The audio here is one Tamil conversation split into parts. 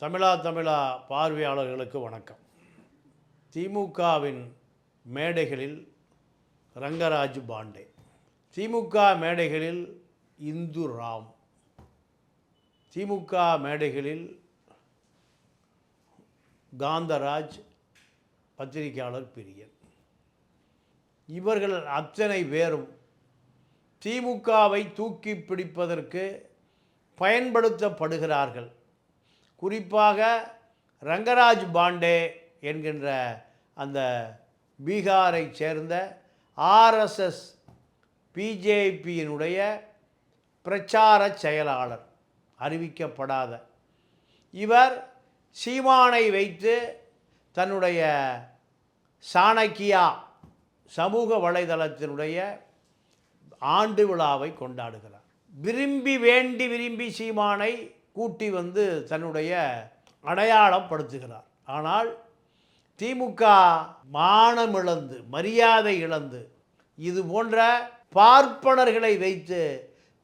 தமிழா தமிழா பார்வையாளர்களுக்கு வணக்கம். திமுகவின் மேடைகளில் ரங்கராஜ் பாண்டே திமுக மேடைகளில் இந்து ராம் திமுக மேடைகளில் காந்தராஜ் பத்திரிகையாளர் பிரியன். இவர்கள் அத்தனை பேரும் திமுகவை தூக்கி பிடிப்பதற்கு பயன்படுத்தப்படுகிறார்கள். குறிப்பாக ரங்கராஜ் பாண்டே என்கின்ற அந்த பீகாரைச் சேர்ந்த ஆர்எஸ்எஸ் பிஜேபியினுடைய பிரச்சார செயலாளர் அறிவிக்கப்படாத. இவர் சீமானை வைத்து தன்னுடைய சாணக்கியா சமூக வலைதளத்தினுடைய ஆண்டு விழாவை கொண்டாடுகிறார். விரும்பி வேண்டி விரும்பி சீமானை கூட்டி வந்து தன்னுடைய அடையாளம் படுத்துகிறார் ஆனால் திமுக மானம் இழந்து மரியாதை இழந்து இது போன்ற பார்ப்பனர்களை வைத்து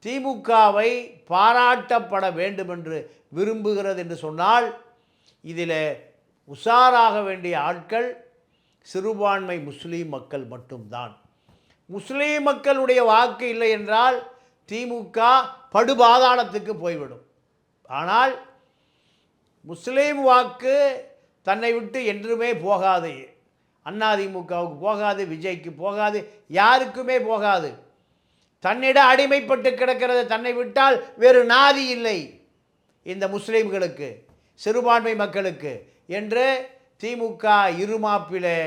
திமுகவை பாராட்டப்பட வேண்டும் என்று விரும்புகிறது என்று சொன்னால் இதில் உஷாராக வேண்டிய ஆட்கள் சிறுபான்மை முஸ்லீம் மக்கள் மட்டும்தான். முஸ்லீம் மக்களுடைய வாக்கு இல்லை என்றால் திமுக படுபாதாளத்துக்கு போய்விடும். ஆனால் முஸ்லீம் வாக்கு தன்னை விட்டு என்றுமே போகாது. அதிமுகவுக்கு போகாது விஜய்க்கு போகாது யாருக்குமே போகாது. தன்னிடம் அடிமைப்பட்டு கிடக்கிறது தன்னை விட்டால் வேறு நாதி இல்லை. இந்த முஸ்லீம்களுக்கு சிறுபான்மை மக்களுக்கு என்று திமுக இருமாப்பிலே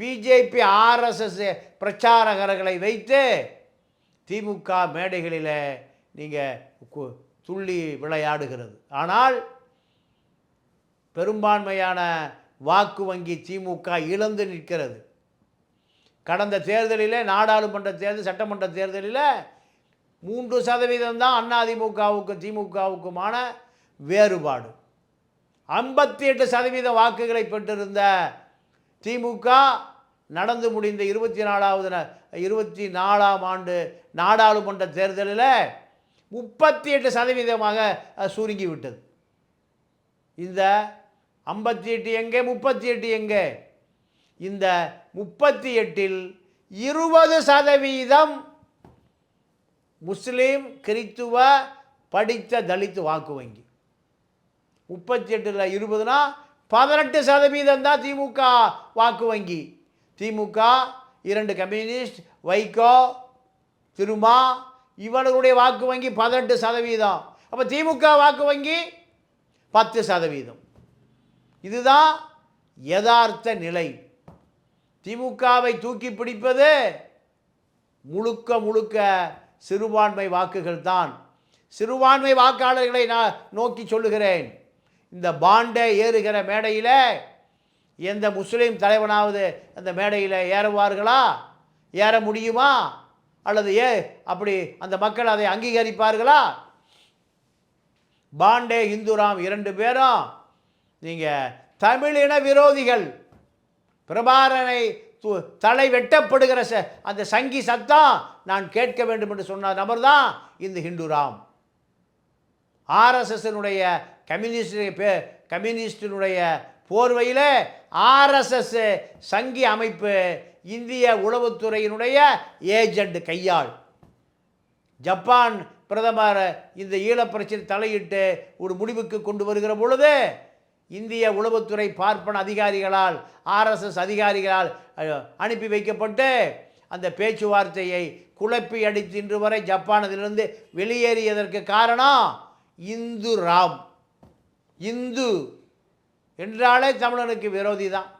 பிஜேபி ஆர்எஸ்எஸ் பிரச்சாரகர்களை வைத்து திமுக மேடைகளில் நீங்கள் துள்ளி விளையாடுகிறது. ஆனால் பெரும்பான்மையான வாக்கு வங்கி திமுக இழந்து நிற்கிறது. கடந்த தேர்தலில் நாடாளுமன்ற தேர்தல் சட்டமன்ற தேர்தலில் மூன்று சதவீதம் தான் அதிமுகவுக்கும் திமுகவுக்குமான வேறுபாடு. ஐம்பத்தி எட்டு சதவீத வாக்குகளை பெற்றிருந்த திமுக நடந்து முடிந்த இருபத்தி நாலாவது இருபத்தி நாலாம் ஆண்டு நாடாளுமன்ற தேர்தலில் முப்பத்தி எட்டு சதவீதமாக சுருங்கி விட்டது. இந்த ஐம்பத்தி எட்டு எங்கே முப்பத்தி எட்டு எங்கே? இந்த முப்பத்தி எட்டில் இருபது சதவீதம் முஸ்லீம் கிறித்துவ படித்த தலித் வாக்கு வங்கி. முப்பத்தி எட்டில் இருபதுனா பதினெட்டு சதவீதம் தான் திமுக வாக்கு வங்கி. திமுக இரண்டு கம்யூனிஸ்ட் வைகோ திருமா இவர்களுடைய வாக்கு வங்கி பதினெட்டு சதவீதம். அப்போ திமுக வாக்கு வங்கி பத்து சதவீதம். இதுதான் யதார்த்த நிலை. திமுகவை தூக்கி பிடிப்பது முழுக்க முழுக்க சிறுபான்மை வாக்குகள் தான். சிறுபான்மை வாக்காளர்களை நான் நோக்கி சொல்லுகிறேன். இந்த பாண்டே ஏறுகிற மேடையில் எந்த முஸ்லீம் தலைவனாவது அந்த மேடையில் ஏறுவார்களா? ஏற முடியுமா? அல்லது ஏ அப்படி அந்த மக்கள் அதை அங்கீகரிப்பார்களா? பாண்டே இந்துராம் இரண்டு பேரும் நீங்கள் தமிழின விரோதிகள். பிரபாரனை து- தலை வெட்டப்படுகிற ச அந்த சங்கி சத்தம் நான் கேட்க வேண்டும் என்று சொன்ன நபர் தான் இந்த ஹிந்துராம் ஆர்எஸ்எஸ்னுடைய கம்யூனிஸ்ட் பே கம்யூனிஸ்டினுடைய போர்வையில் ஆர்எஸ்எஸ் சங்கி அமைப்பு இந்திய உளவுத்துறையினுடைய ஏஜெண்ட் கையாள். ஜப்பான் பிரதமர் இந்த ஈழப்பிரச்சனை தலையிட்டு ஒரு முடிவுக்கு கொண்டு வருகிற பொழுது இந்திய உளவுத்துறை பார்ப்பன அதிகாரிகளால் ஆர்எஸ்எஸ் அதிகாரிகளால் அனுப்பி வைக்கப்பட்டு அந்த பேச்சுவார்த்தையை குழப்பி அடித்து இன்று வரை ஜப்பானதிலிருந்து வெளியேறியதற்கு காரணம் இந்து ராம் இந்து என்றாலே தமிழனுக்கு விரோதி தான்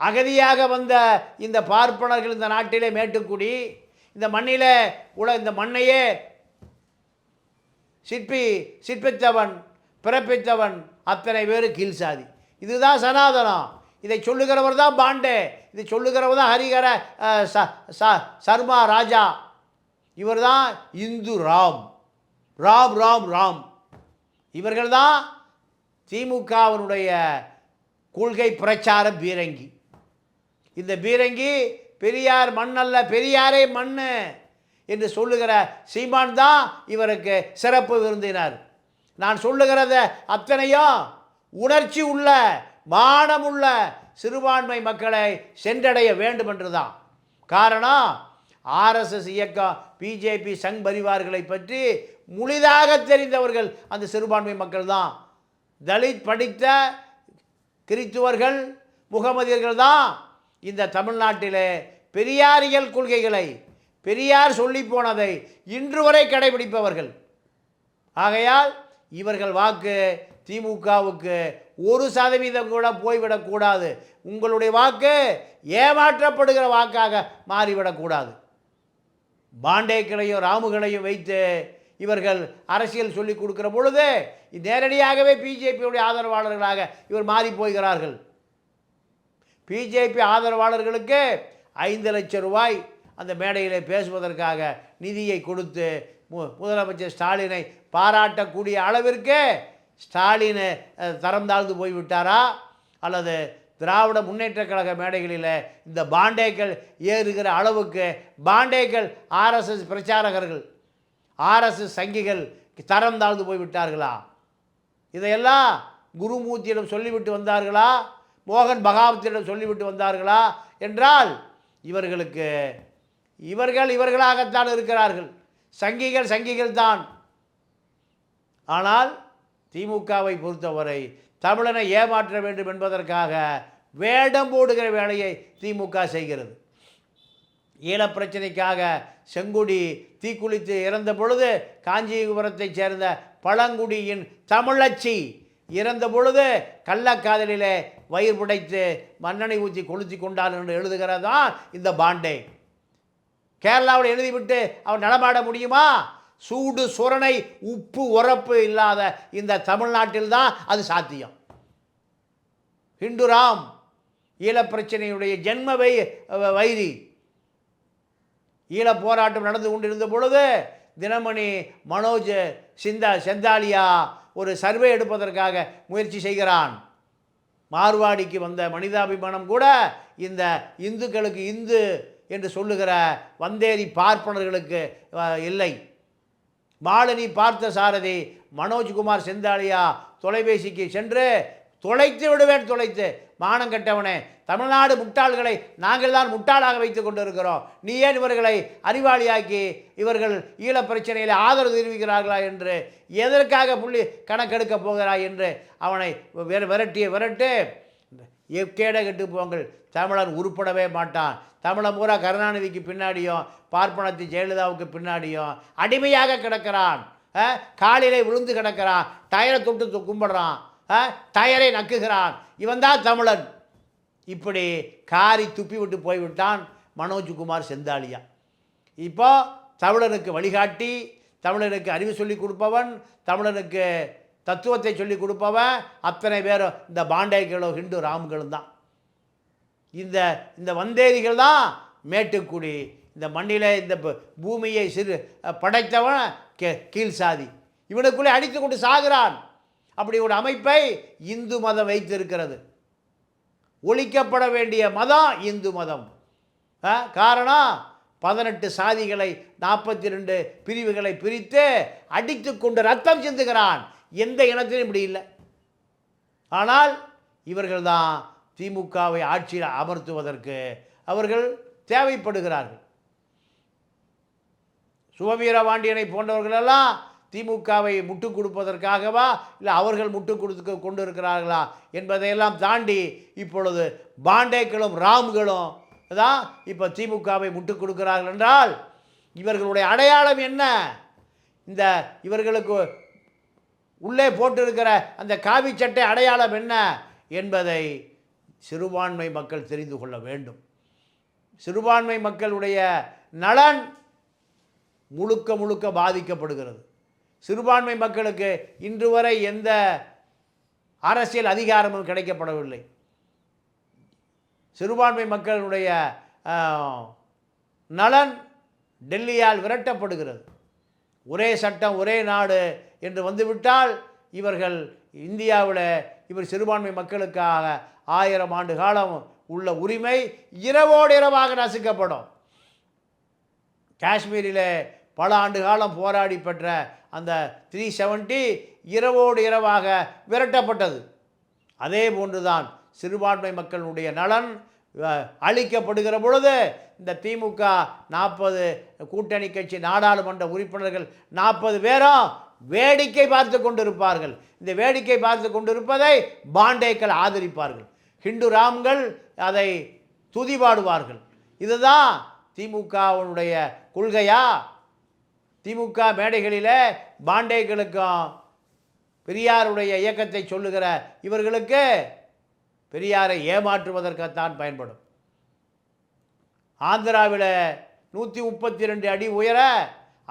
அகதியாக வந்த இந்த பார்ப்பனர்கள் இந்த நாட்டிலே மேட்டுக்குடி இந்த மண்ணில் உல இந்த மண்ணையே சிற்பி சிற்பித்தவன் பிறப்பித்தவன் அத்தனை பேர் கீழ்சாதி. இதுதான் சனாதனம். இதை சொல்லுகிறவர் தான் பாண்டே. இதை சொல்லுகிறவர் தான் ஹரிகர ச- ச- சர்மா ராஜா. இவர் தான் இந்து ராம். ராம் ராம் ராம். இவர்கள் தான் திமுகவினுடைய கொள்கை பிரச்சார பீரங்கி. இந்த பீரங்கி பெரியார் மண்ணல்ல பெரியாரே மண் என்று சொல்லுகிற சீமான் தான் இவருக்கு சிறப்பு விருந்தினர். நான் சொல்லுகிறத அத்தனையும் உணர்ச்சி உள்ள மானமுள்ள சிறுபான்மை மக்களை சென்றடைய வேண்டும் என்றுதான் காரணம் ஆர்எஸ்எஸ் இயக்கம் பிஜேபி சங் பரிவார்களை பற்றி முழுதாக தெரிந்தவர்கள் அந்த சிறுபான்மை மக்கள் தான். தலித் படித்த கிறித்துவர்கள் முகமதியர்கள் தான். இந்த தமிழ்நாட்டிலே பெரியாரியல் கொள்கைகளை பெரியார் சொல்லி போனதை இன்று வரை கடைபிடிப்பவர்கள். ஆகையால் இவர்கள் வாக்கு திமுகவுக்கு ஒரு சதவீதம் கூட போய்விடக்கூடாது உங்களுடைய வாக்கு ஏமாற்றப்படுகிற வாக்காக மாறிவிடக்கூடாது பாண்டேக்களையும் ராமுகளையும் வைத்து இவர்கள் அரசியல் சொல்லிக் கொடுக்கிற பொழுது நேரடியாகவே பிஜேபியுடைய ஆதரவாளர்களாக இவர் மாறி போகிறார்கள். பிஜேபி ஆதரவாளர்களுக்கு ஐந்து லட்சம் ரூபாய் அந்த மேடையிலே பேசுவதற்காக நிதியை கொடுத்து மு முதலமைச்சர் ஸ்டாலினை பாராட்டக்கூடிய அளவிற்கு ஸ்டாலின் தரம் தாழ்ந்து போய்விட்டாரா? அல்லது திராவிட முன்னேற்ற கழக மேடைகளில் இந்த பாண்டேக்கள் ஏறுகிற அளவுக்கு பாண்டேக்கள் ஆர்எஸ்எஸ் பிரச்சாரகர்கள் ஆர்எஸ்எஸ் சங்கிகள் தரம் தாழ்ந்து போய்விட்டார்களா? இதையெல்லாம் குருமூர்த்தியிடம் சொல்லிவிட்டு வந்தார்களா? மோகன் பகாவத்திடம் சொல்லிவிட்டு வந்தார்களா? என்றால் இவர்களுக்கு இவர்கள் இவர்களாகத்தான் இருக்கிறார்கள். சங்கிகள் சங்கிகள் தான் ஆனால் திமுகவை பொறுத்தவரை தமிழனை ஏமாற்ற வேண்டும் என்பதற்காக வேடம் போடுகிற வேலையை திமுக செய்கிறது. ஈழப் பிரச்சனைக்காக செங்குடி தீக்குளித்து இறந்த பொழுது காஞ்சிபுரத்தைச் சேர்ந்த பழங்குடியின் தமிழச்சி இறந்த பொழுது கள்ளக்காதலிலே வயிறு புடைத்து மண்ணெண்ணெய் ஊற்றி கொளுத்தி கொண்டார் என்று எழுதுகிறதான் இந்த பாண்டே. கேரளாவில் எழுதிவிட்டு அவன் நடமாட முடியுமா? சூடு சுரணை உப்பு உரப்பு இல்லாத இந்த தமிழ்நாட்டில் தான் அது சாத்தியம். ஹிந்துராம் ஈழப் பிரச்சனையுடைய ஜென்ம வை வைரி ஈழப் போராட்டம் நடந்து கொண்டிருந்த பொழுது தினமணி மனோஜ் சிந்தா செந்தாலியா ஒரு சர்வே எடுப்பதற்காக முயற்சி செய்கிறான். மார்வாடிக்கு வந்த மனிதாபிமானம் கூட இந்த இந்துக்களுக்கு இந்து என்று சொல்லுகிற வந்தேரி பார்ப்பனர்களுக்கு இல்லை. மாலினி பார்த்த சாரதி மனோஜ்குமார் செந்தாலியா தொலைபேசிக்கு சென்று தொலைத்து விடுவேன் தொலைத்து. மானம் கெட்டவனே தமிழ்நாடு முட்டாள்களை நாங்கள் தான் முட்டாளாக வைத்து கொண்டிருக்கிறோம். நீ ஏன் இவர்களை அறிவாளியாக்கி இவர்கள் ஈழப் பிரச்சனையில் ஆதரவு தெரிவிக்கிறார்களா என்று எதற்காக புள்ளி கணக்கெடுக்கப் போகிறாய் என்று அவனை விரட்டிய விரட்டு. எக்கேட கெட்டு போங்கள். தமிழன் உருப்படவே மாட்டான். தமிழன் பூரா கருணாநிதிக்கு பின்னாடியும் பார்ப்பனத்தி ஜெயலலிதாவுக்கு பின்னாடியும் அடிமையாக கிடக்கிறான். காலிலே விழுந்து கிடக்கிறான். டயரை தொட்டு கும்பிடுறான். டயரை நக்குகிறான். இவன் தான் தமிழன். இப்படி காரி துப்பி விட்டு போய்விட்டான் மனோஜ்குமார் செந்தாலியா. இப்போ தமிழனுக்கு வழிகாட்டி தமிழனுக்கு அறிவு சொல்லி கொடுப்பவன் தமிழனுக்கு தத்துவத்தை சொல்லி கொடுப்பவன் அத்தனை பேரும் இந்த பாண்டேகளோ ஹிந்து ராம்களும் தான். இந்த இந்த வந்தேரிகள் தான் மேட்டுக்குடி இந்த மண்ணில் இந்த ப- பூமியை சிறு படைத்தவன் கே கீழ் சாதி இவனுக்குள்ளே அடித்து கொண்டு சாகிறான். அப்படி ஒரு அமைப்பை இந்து மதம் வைத்திருக்கிறது. ஒழிக்கப்பட வேண்டிய மதம் இந்து மதம். ஆ, காரணம் பதினெட்டு சாதிகளை நாற்பத்தி ரெண்டு பிரிவுகளை பிரித்து அடித்து கொண்டு ரத்தம் சிந்துகிறான். எந்த இனத்திலும் இப்படி இல்லை. ஆனால் இவர்கள்தான் திமுகவை ஆட்சியில் அமர்த்துவதற்கு அவர்கள் தேவைப்படுகிறார்கள். சுபவீரபாண்டியனை போன்றவர்களெல்லாம் திமுகவை முட்டுக் கொடுப்பதற்காகவா? இல்லை அவர்கள் முட்டுக் கொடுத்து கொண்டு இருக்கிறார்களா என்பதையெல்லாம் தாண்டி இப்பொழுது பாண்டேக்களும் ராம்களும் தான் இப்போ திமுகவை முட்டுக் கொடுக்கிறார்கள் என்றால் இவர்களுடைய அடையாளம் என்ன? இந்த இவர்களுக்கு உள்ளே போட்டிருக்கிற அந்த காவி சட்டை அடையாளம் என்ன என்பதை சிறுபான்மை மக்கள் தெரிந்து கொள்ள வேண்டும். சிறுபான்மை மக்களுடைய நலன் முழுக்க முழுக்க பாதிக்கப்படுகிறது. சிறுபான்மை மக்களுக்கு இன்று வரை எந்த அரசியல் அதிகாரமும் கிடைக்கப்படவில்லை. சிறுபான்மை மக்களுடைய நலன் டெல்லியால் விரட்டப்படுகிறது. ஒரே சட்டம் ஒரே நாடு என்று வந்துவிட்டால் இவர்கள் இந்தியாவில் இவர் சிறுபான்மை மக்களுக்காக ஆயிரம் ஆண்டு காலம் உள்ள உரிமை இரவோடு இரவாக நசுக்கப்படும். காஷ்மீரில் பல ஆண்டு காலம் போராடி பெற்ற அந்த த்ரீ செவன்ட்டி இரவோடு இரவாக விரட்டப்பட்டது. அதே போன்றுதான் சிறுபான்மை மக்களுடைய நலன் அளிக்கப்படுகிற பொழுது இந்த திமுக நாற்பது கூட்டணி கட்சி நாடாளுமன்ற உறுப்பினர்கள் நாற்பது பேரும் வேடிக்கை பார்த்து கொண்டிருப்பார்கள். இந்த வேடிக்கை பார்த்து கொண்டிருப்பதை பாண்டேக்கள் ஆதரிப்பார்கள். ஹிந்து ராம்கள் அதை துதிபாடுவார்கள். இதுதான் திமுகவுடைய கொள்கையா? திமுக மேடைகளில் பாண்டேகளுக்கும் பெரியாருடைய இயக்கத்தை சொல்லுகிற இவர்களுக்கு பெரியாரை ஏமாற்றுவதற்குத்தான் பயன்படும். ஆந்திராவில் நூற்றி முப்பத்தி ரெண்டு அடி உயர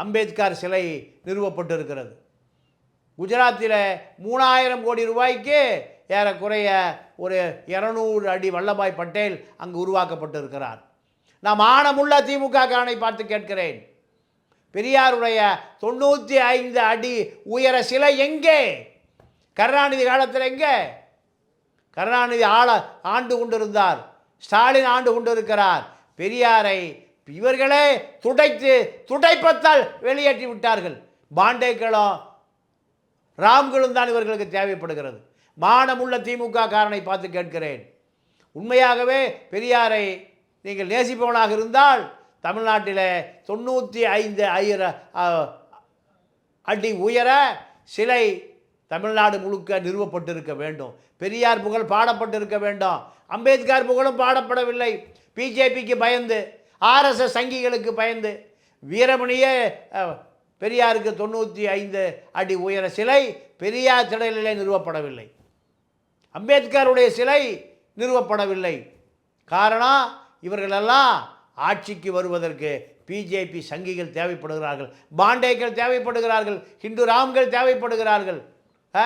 அம்பேத்கர் சிலை நிறுவப்பட்டிருக்கிறது. குஜராத்தில் மூணாயிரம் கோடி ரூபாய்க்கு ஏறக்குறைய ஒரு இரநூறு அடி வல்லபாய் பட்டேல் அங்கு உருவாக்கப்பட்டிருக்கிறார். நான் ஆணமுள்ள திமுக காரனை பார்த்து கேட்கிறேன். பெரியாருடைய தொண்ணூற்றி ஐந்து அடி உயர சிலை எங்கே? கருணாநிதி காலத்தில் எங்கே? கருணாநிதி ஆள ஆண்டு கொண்டிருந்தார். ஸ்டாலின் ஆண்டு கொண்டிருக்கிறார். பெரியாரை இவர்களே துடைத்து துடைப்பத்தால் வெளியேற்றி விட்டார்கள். பாண்டேக்களும் ராம்களும் தான் இவர்களுக்கு தேவைப்படுகிறது. மானமுள்ள திமுக காரனை பார்த்து கேட்கிறேன். உண்மையாகவே பெரியாரை நீங்கள் நேசிப்பவனாக இருந்தால் தமிழ்நாட்டில் தொண்ணூற்றி ஐந்து ஐயர அடி உயர சிலை தமிழ்நாடு முழுக்க நிறுவப்பட்டிருக்க வேண்டும். பெரியார் புகழ் பாடப்பட்டிருக்க வேண்டும். அம்பேத்கர் புகழும் பாடப்படவில்லை. பிஜேபிக்கு பயந்து ஆர்எஸ்எஸ் சங்கிகளுக்கு பயந்து வீரமணியே பெரியாருக்கு தொண்ணூற்றி ஐந்து அடி உயர சிலை பெரியார் சிலையிலே நிறுவப்படவில்லை. அம்பேத்கருடைய சிலை நிறுவப்படவில்லை. காரணம் இவர்களெல்லாம் ஆட்சிக்கு வருவதற்கு பிஜேபி சங்கிகள் தேவைப்படுகிறார்கள். பாண்டேக்கள் தேவைப்படுகிறார்கள். ஹிந்து ராம்கள் தேவைப்படுகிறார்கள். ஆ?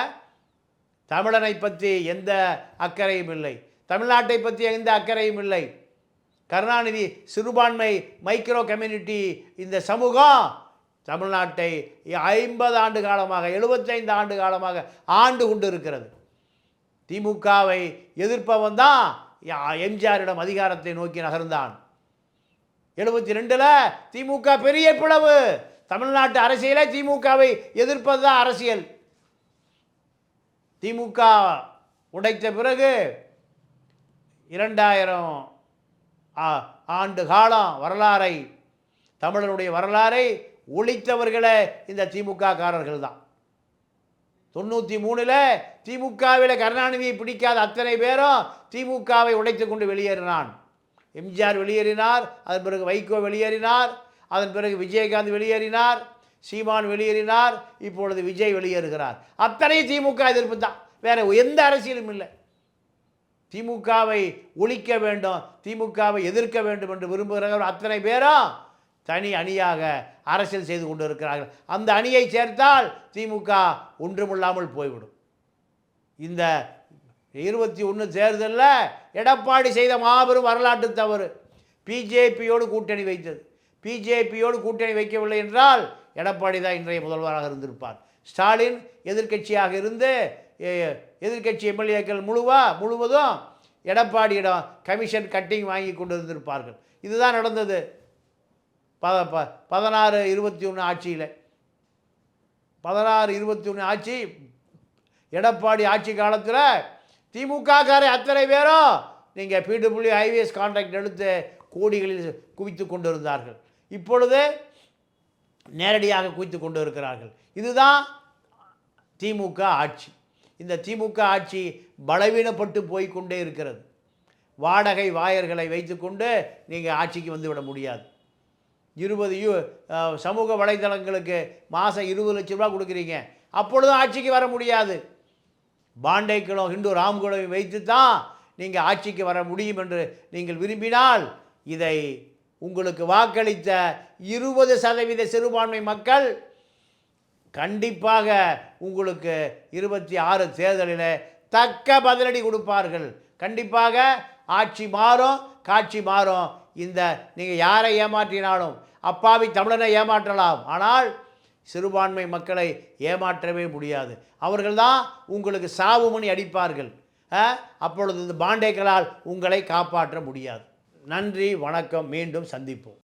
தமிழனை பற்றி எந்த அக்கறையும் இல்லை. தமிழ்நாட்டை பற்றி எந்த அக்கறையும் இல்லை. கருணாநிதி சிறுபான்மை மைக்ரோ கம்யூனிட்டி இந்த சமூகம் தமிழ்நாட்டை ஐம்பது ஆண்டு காலமாக எழுபத்தைந்து ஆண்டு காலமாக ஆண்டு கொண்டு இருக்கிறது திமுகவை எதிர்ப்பவன் தான் எம்ஜிஆரிடம் அதிகாரத்தை நோக்கி நகர்ந்தான். எழுபத்தி ரெண்டில் திமுக பெரிய பிளவு. தமிழ்நாட்டு அரசியலே திமுகவை எதிர்ப்பது தான் அரசியல். திமுக உடைத்த பிறகு இரண்டாயிரம் ஆ- ஆண்டு காலம் வரலாறை தமிழனுடைய வரலாறை ஒழித்தவர்களே இந்த திமுககாரர்கள் தான் தொண்ணூற்றி மூணில் திமுகவில் கருணாநிதியை பிடிக்காத அத்தனை பேரும் திமுகவை உடைத்து கொண்டு வெளியேறினான். எம்ஜிஆர் வெளியேறினார் அதன் பிறகு வைகோ வெளியேறினார் அதன் பிறகு விஜயகாந்த் வெளியேறினார் சீமான் வெளியேறினார் இப்பொழுது விஜய் வெளியேறுகிறார். அத்தனை திமுக எதிர்ப்பு தான். வேற எந்த அரசியலும் இல்லை. திமுகவை ஒழிக்க வேண்டும் திமுகவை எதிர்க்க வேண்டும் என்று விரும்புகிறவர்கள் அத்தனை பேரும் தனி அணியாக அரசியல் செய்து கொண்டு இருக்கிறார்கள் அந்த அணியை சேர்த்தால் திமுக ஒன்றுமில்லாமல் போய்விடும். இந்த இருபத்தி ஒன்று தேர்தலில் எடப்பாடி செய்த மாபெரும் வரலாற்று தவறு. பிஜேபியோடு கூட்டணி வைத்தது. பிஜேபியோடு கூட்டணி வைக்கவில்லை என்றால் எடப்பாடி தான் இன்றைய முதல்வராக இருந்திருப்பார். ஸ்டாலின் எதிர்க்கட்சியாக இருந்து எதிர்கட்சி எதிர்க்கட்சி எம்எல்ஏக்கள் முழுவா முழுவதும் எடப்பாடியிடம் கமிஷன் கட்டிங் வாங்கி கொண்டு இருந்திருப்பார்கள் இதுதான் நடந்தது. ப ப பதினாறு இருபத்தி ஒன்று ஆட்சியில். பதினாறு இருபத்தி ஒன்று ஆட்சி எடப்பாடி ஆட்சி காலத்தில் திமுககாரை அத்தனை பேரும் நீங்கள் பிடபிள்யூ ஹைவேஸ் கான்ட்ராக்ட் எடுத்து கோடிகளில் குவித்து கொண்டு இருந்தார்கள் இப்பொழுது நேரடியாக குவித்து கொண்டு இருக்கிறார்கள் இதுதான் திமுக ஆட்சி. இந்த திமுக ஆட்சி பலவீனப்பட்டு போய்க்கொண்டே இருக்கிறது. வாடகை வாயர்களை வைத்துக்கொண்டு நீங்கள் ஆட்சிக்கு வந்து விட முடியாது. இருபது யூ சமூக வலைதளங்களுக்கு மாதம் இருபது லட்ச ரூபா கொடுக்குறீங்க. அப்பொழுதும் ஆட்சிக்கு வர முடியாது. பாண்டேக்களும் ஹிந்து ராம்களும் வைத்து தான் நீங்கள் ஆட்சிக்கு வர முடியும் என்று நீங்கள் விரும்பினால் இதை உங்களுக்கு வாக்களித்த இருபது சதவீத சிறுபான்மை மக்கள் கண்டிப்பாக உங்களுக்கு இருபத்தி ஆறு தேர்தலில் தக்க பதிலடி கொடுப்பார்கள். கண்டிப்பாக ஆட்சி மாறும் காட்சி மாறும். இந்த நீங்கள் யாரை ஏமாற்றினாலும் அப்பாவி தமிழனை ஏமாற்றலாம். ஆனால் சிறுபான்மை மக்களை ஏமாற்றவே முடியாது. அவர்கள் தான் உங்களுக்கு சாவு மணி அடிப்பார்கள். அப்பொழுது இந்த பாண்டேக்களால் உங்களை காப்பாற்ற முடியாது. நன்றி வணக்கம் மீண்டும் சந்திப்போம்.